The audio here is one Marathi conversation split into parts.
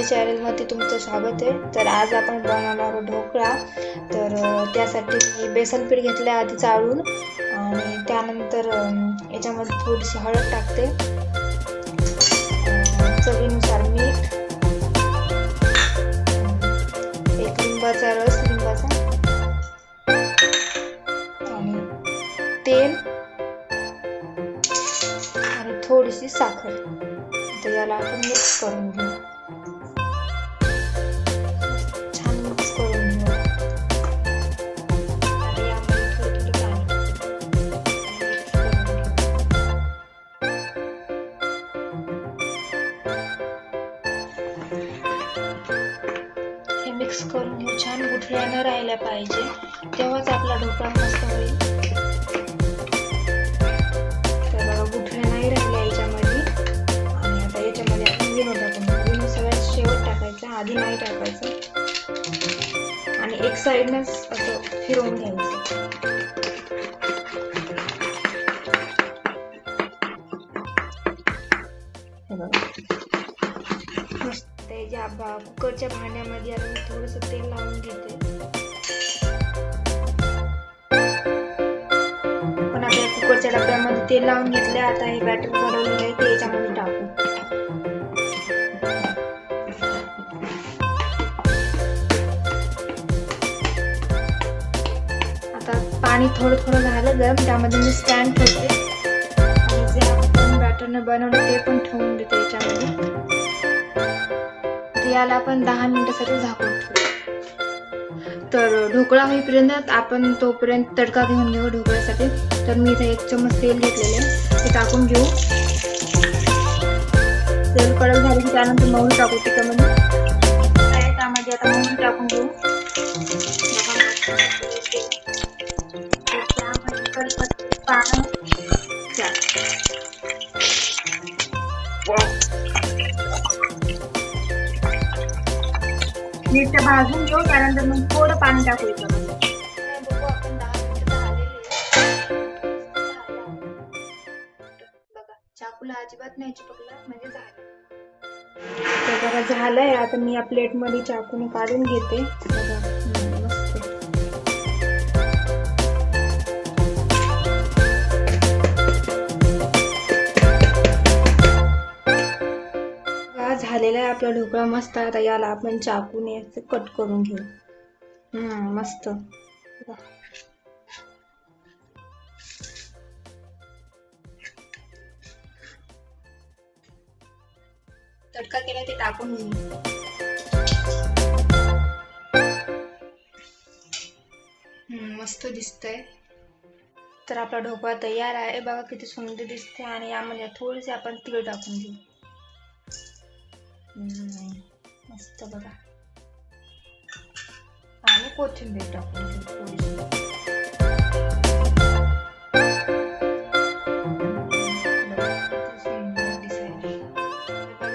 माझ्या चॅनलमध्ये तुमचं स्वागत आहे. तर आज आपण बनवणार आहोत ढोकळा. तर त्यासाठी मी बेसन पीठ घेतलं आधी चाळून. आणि त्यानंतर याच्यामध्ये थोडीशी हळद टाकते. चवीनुसार मीठ. एक लिंबाचा रस लिंबाचा. आणि तेल. आणि थोडीशी साखर. तर याला आपण मिक्स करून घेऊ. मिक्स करून छान गुठळ्या न राहिल्या पाहिजे. तेव्हाच आपला ढोकळा मस्त होईल. तर बघा गुठळ्या नाही राहिल्या याच्यामध्ये. आणि आता याच्यामध्ये आपण विनो टाकून विनो सगळ्यात शेवट टाकायचा आधी नाही टाकायचं. आणि एक साईडनंच असं फिरवून घ्यायचं. मस्त आता मस्त ज्या भा- कुकरच्या भांड्यामध्ये आता मी थोडंसं तेल लावून घेते. पण आपल्या कुकरच्या डब्यामध्ये तेल लावून घेतले आता हे बॅटर बनवलेलं आहे ते याच्यामध्ये टाकू. आता पाणी थोडं थोडं झालं गरम त्यामध्ये मी स्टँड ठेवते. आणि जे आपण बॅटरनं बनवलं ते पण ठेवून देते याच्यामध्ये. याला आपण दहा मिनिटासाठी झाकून ठेवू तर ढोकळा होईपर्यंत आपण तोपर्यंत तडका घेऊन घेऊ ढोकळ्यासाठी. तर मी इथे एक चमच तेल घेतलेले ते टाकून घेऊ. तेल कडक झाले की त्यानंतर मोहरी टाकू त्याच्यामध्ये काय त्यामध्ये आता मोहरी टाकून घेऊ. मीठ भाजून घेऊ त्यानंतर मग थोडं पाणी टाकू याच्यामध्ये बघू बघा चाकूला अजिबात नाही चिपकला म्हणजे झालं. बघा झालंय. आता मी या प्लेटमध्ये चाकूने काढून घेते. आपला ढोकळा मस्त आता याला आपण चाकूने असं कट करून घेऊ. हम्म मस्त. तडका केला ते टाकून हम्म, मस्त दिसतंय. तर आपला ढोकळा तयार आहे. बघा किती सुंदर दिसते आणि यामध्ये थोडेसे आपण तीळ टाकून घेऊ. मस्त बघा आणि कोथिंबीर टाकून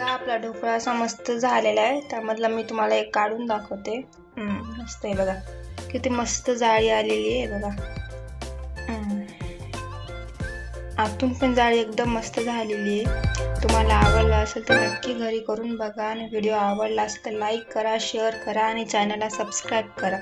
आपला ढोकळा असा मस्त झालेला आहे. त्यामधला मी तुम्हाला एक काढून दाखवते. हम्म, मस्त आहे बघा. किती मस्त जाळी आलेली आहे बघा. आतून पण जाळी एकदम मस्त झालेली आहे. तुम्हाला आवडला असेल तर नक्की घरी करून बघा आणि व्हिडिओ आवडला असेल तर लाईक करा शेअर करा आणि चॅनलला सबस्क्राईब करा.